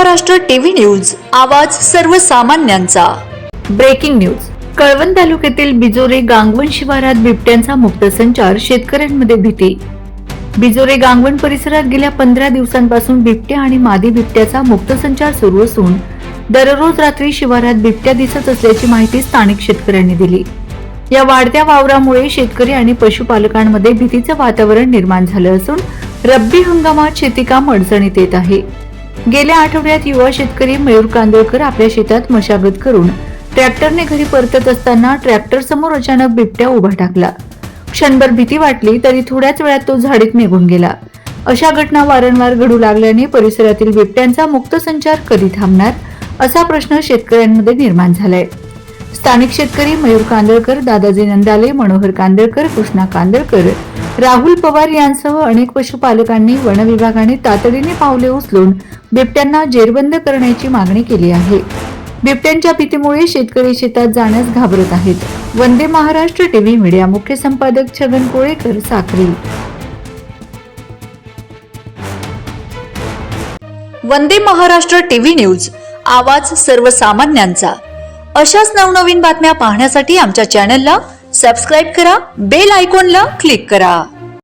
Maharashtra TV news आवाज सर्वसामान्यांचा. Breaking news. Kalwan तालुक्यातील बिजोरे गांगवण शिवारात बिबट्यांचा मुक्त संचार शेतकऱ्यांमध्ये भीती. बिजोरे गांगवण परिसरात गेल्या पंधरा दिवसांपासून बिबट्या आणि मादी बिबट्याचा मुक्त संचार सुरू असून दररोज रात्री शिवारात बिबट्या दिसत असल्याची माहिती स्थानिक शेतकऱ्यांनी दिली. या वाढत्या वावरामुळे शेतकरी आणि पशुपालकांमध्ये भीतीचं वातावरण निर्माण झालं असून रब्बी हंगामात शेतीकाम अडचणीत येत आहे. गेल्या आठवड्यात युवा शेतकरी मयूर कांदळकर आपल्या शेतात मशागत करून ट्रॅक्टरने घरी परतत असताना ट्रॅक्टर समोर अचानक बिबट्या उभा टाकला. क्षणभर भीती वाटली तरी थोड्याच वेळात तो झाडीत निघून गेला. अशा घटना वारंवार घडू लागल्याने परिसरातील बिबट्यांचा मुक्त संचार कधी थांबणार असा प्रश्न शेतकऱ्यांमध्ये निर्माण झालाय. स्थानिक शेतकरी मयूर कांदळकर दादाजी नंदाले मनोहर कांदळकर कृष्णा कांदळकर राहुल पवार यांसह अनेक पशुपालकांनी वन विभागाने तातडीने पावले उचलून बिबट्यांना जेरबंद करण्याची मागणी केली आहे. बिबट्यांच्या भीतीमुळे शेतकरी शेतात जाण्यास घाबरत आहेत. वंदे महाराष्ट्र टीव्ही मीडिया मुख्य संपादक छगन कोळेकर साखरी वंदे महाराष्ट्र टीव्ही न्यूज आवाज सर्वसामान्यांचा. अशाच नवनवीन बातम्या पाहण्यासाठी आमच्या चॅनलला सबस्क्राईब करा बेल आयकॉनला क्लिक करा.